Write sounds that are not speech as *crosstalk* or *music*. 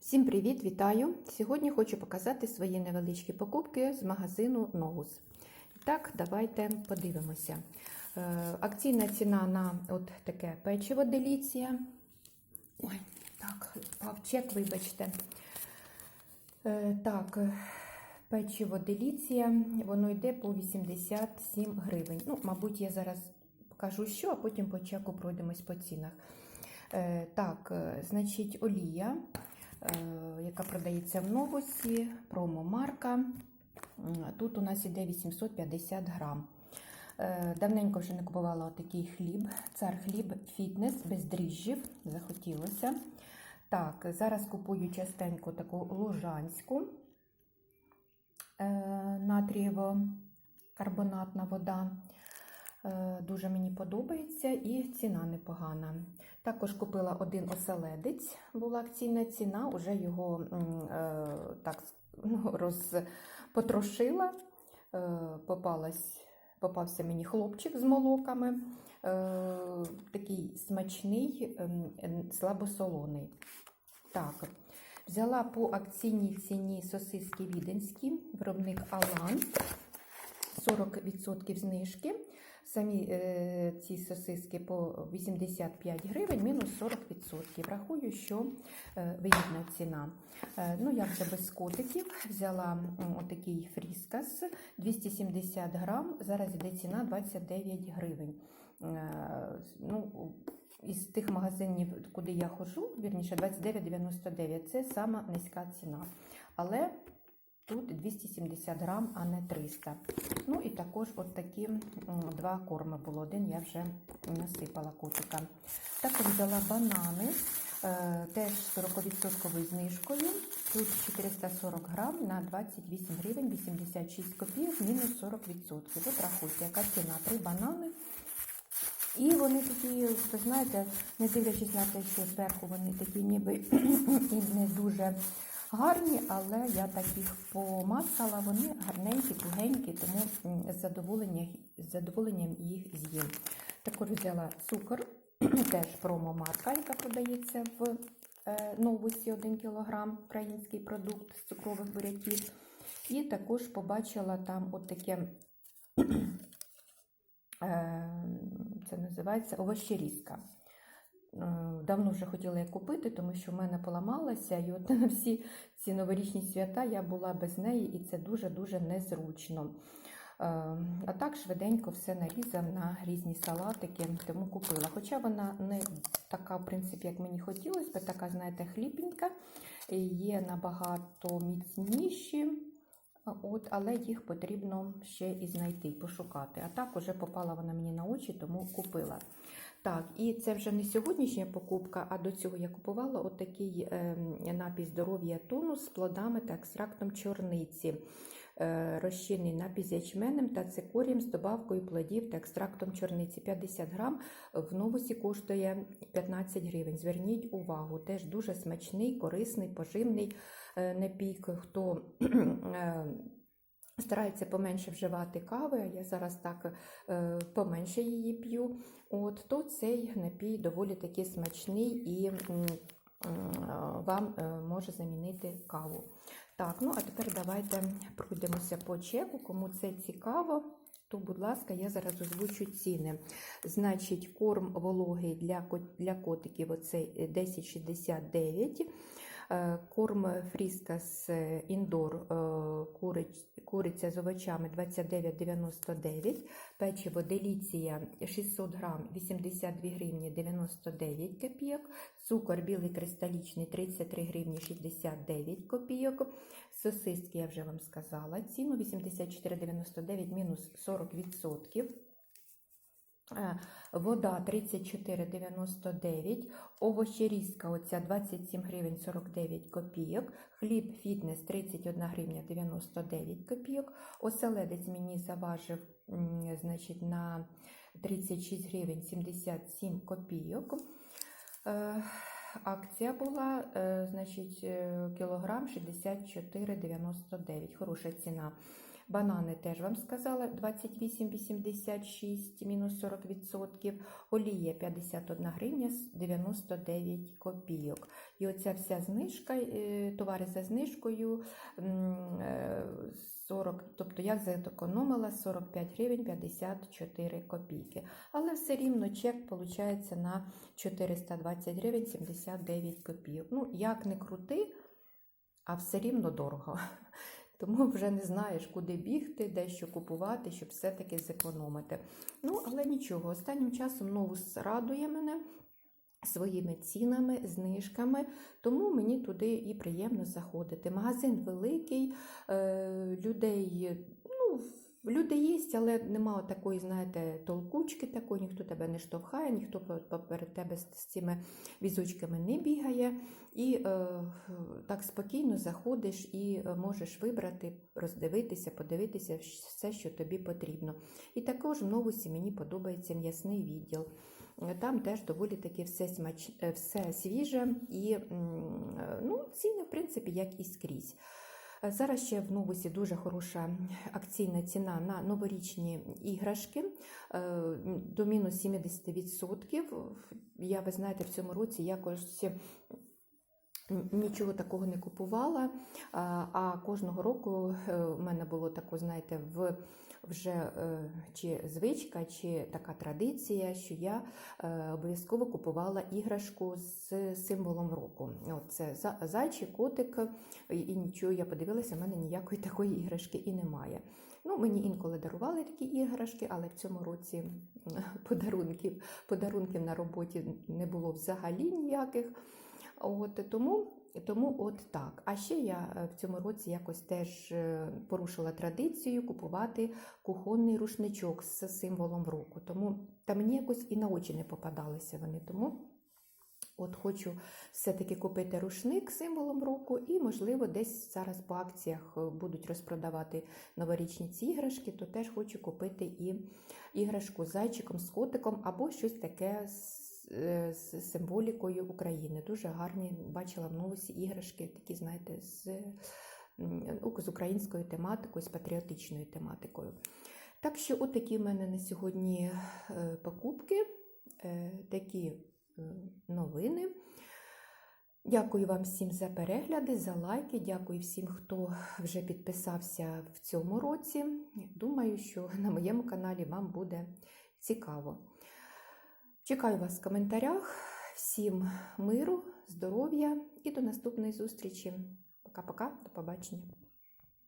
Всім привіт, вітаю! Сьогодні хочу показати свої невеличкі покупки з магазину Новус. Так, давайте подивимося. Е, Акційна ціна на от таке печиво деліція. Ой, так, чек, вибачте. Е, Так, печиво деліція, воно йде по 87 гривень. Ну, мабуть, я зараз покажу, що, а потім по чеку пройдемось по цінах. Е, Так, значить, олія, яка продається в новосі, промомарка. Тут у нас іде 850 грам. Е, Давненько вже не купувала такий хліб. Цар хліб фітнес без дріжджів. Захотілося. Так, зараз купую частенько таку лужанську е, натрієво-карбонатна вода. Е, Дуже мені подобається і ціна непогана. Також купила один оселедець, була акційна ціна, уже його е, так ну, розпотрошила. Е, Попалась, попався мені хлопчик з молоками, е, такий смачний, ем, слабосолоний. Так, взяла по акційній ціні сосиски віденські, виробник Алан, 40% знижки. Самі е, ці сосиски по 85 гривень, мінус 40%. Рахую, що е, вигідна ціна. Е, ну, я вже без котиків взяла отакий фріскас 270 грам. Зараз йде ціна 29 гривень. Е, ну, із тих магазинів, куди я ходжу, вірніше 29,99 це сама низька ціна. Але тут 270 грам, а не 300. Ну і також от такі два корми було. Один я вже насипала котика. Також взяла банани, е, теж 40% знижкою. Тут 440 грам на 28 гривень 86 копійок, мінус 40%. От рахуйте, яка ціна? Три банани. І вони такі, ви знаєте, не дивлячись на те, що зверху вони такі ніби *clears throat* і не дуже гарні, але я так їх помацала, вони гарненькі, тугенькі, тому з задоволенням, з задоволенням їх з'їм. Також взяла цукор, *clears throat* теж промо-марка, яка продається в е, новусі 1 кг, український продукт з цукрових буряків. І також побачила там от *clears throat* Е, це називається овощерізка. Е, Давно вже хотіла її купити, тому що в мене поламалася, і от на *laughs* всі ці новорічні свята я була без неї, і це дуже-дуже незручно. Е, А так швиденько все нарізав на різні салатики, тому купила. Хоча вона не така, в принципі, як мені хотілося, бо така, знаєте, хліпенька, є набагато міцніші. От, але їх потрібно ще і знайти, пошукати. А так уже попала вона мені на очі, тому купила. Так, і це вже не сьогоднішня покупка, а до цього я купувала отакий е, напій здоров'я тонус з плодами та екстрактом чорниці. Е, розчинний напій з ячменем та цикорієм з добавкою плодів та екстрактом чорниці. 50 грам в новусі коштує 15 гривень. Зверніть увагу, теж дуже смачний, корисний, поживний е, напій. Хто *clears throat* е, Старається поменше вживати кави, а я зараз так е, поменше її п'ю. От, то цей напій доволі таки смачний і м, вам е, може замінити каву. Так, ну а тепер давайте пройдемося по чеку. Кому це цікаво, то, будь ласка, я зараз озвучу ціни. Значить, корм вологий для, для котиків оцей 10,69. Е, Корм Фріскас індор куриця з овочами 29,99. Печиво Деліція 600 грам 82 гривні 99 копійок. Цукор білий кристалічний 33 гривні 69 копійок. Сосиски я вже вам сказала. Ціну 84,99 мінус 40%. Е, Вода 34,99, овощерізка оця 27 гривень 49 копійок, хліб фітнес 31 гривня 99 копійок, оселедець мені заважив значить, на 36 гривень 77 копійок. Е, Акція була, е, значить, кілограм 64,99, хороша ціна. Банани теж вам сказала 28,86 мінус 40%. Олія 51 гривня 99 копійок. І оця вся знижка, е, товари за знижкою е, 40, тобто я зекономила 45 гривень 54 копійки. Але все рівно чек виходить на 420 гривень 79 копійок. Ну, як не крути, а все рівно дорого. Тому вже не знаєш, куди бігти, де що купувати, щоб все-таки зекономити. Ну, але нічого, останнім часом новус радує мене своїми цінами, знижками, тому мені туди і приємно заходити. Магазин великий, е, людей, люди є, але немає такої, знаєте, толкучки такої, ніхто тебе не штовхає, ніхто перед тебе з цими візочками не бігає. І е, так спокійно заходиш і е, можеш вибрати, роздивитися, подивитися все, що тобі потрібно. І також в новусі мені подобається м'ясний відділ. Там теж доволі таки все смач... е, все свіже і е, ну, ціни, в принципі, як і скрізь. Е, Зараз ще в новусі дуже хороша акційна ціна на новорічні іграшки е, до мінус 70%. Я, ви знаєте, в цьому році якось нічого такого не купувала. А кожного року в у мене було таке, знаєте, в вже е, чи звичка, чи така традиція, що я е, обов'язково купувала іграшку з символом року. От це за- зайчик, котик, і нічого, я подивилася, в мене ніякої такої іграшки і немає. Ну, мені інколи дарували такі іграшки, але в цьому році подарунків, подарунків на роботі не було взагалі ніяких. От, тому, тому от так. А ще я е, в цьому році якось теж е, порушила традицію купувати кухонний рушничок з символом року. Тому та мені якось і на очі не попадалися вони. Тому от хочу все-таки купити рушник з символом року, і, можливо, десь зараз по акціях е, будуть розпродавати новорічні ці іграшки, то теж хочу купити і іграшку з зайчиком, з котиком або щось таке з з символікою України. Дуже гарні бачила в новості іграшки, такі, знаєте, з, ну, з українською тематикою, з патріотичною тематикою. Так що, от такі в мене на сьогодні е, покупки, е, такі е, новини. Дякую вам всім за перегляди, за лайки. Дякую всім, хто вже підписався в цьому році. Думаю, що на моєму каналі вам буде цікаво. Чекаю вас в коментарях. Всім миру, здоров'я і до наступної зустрічі. Пока-пока, до побачення.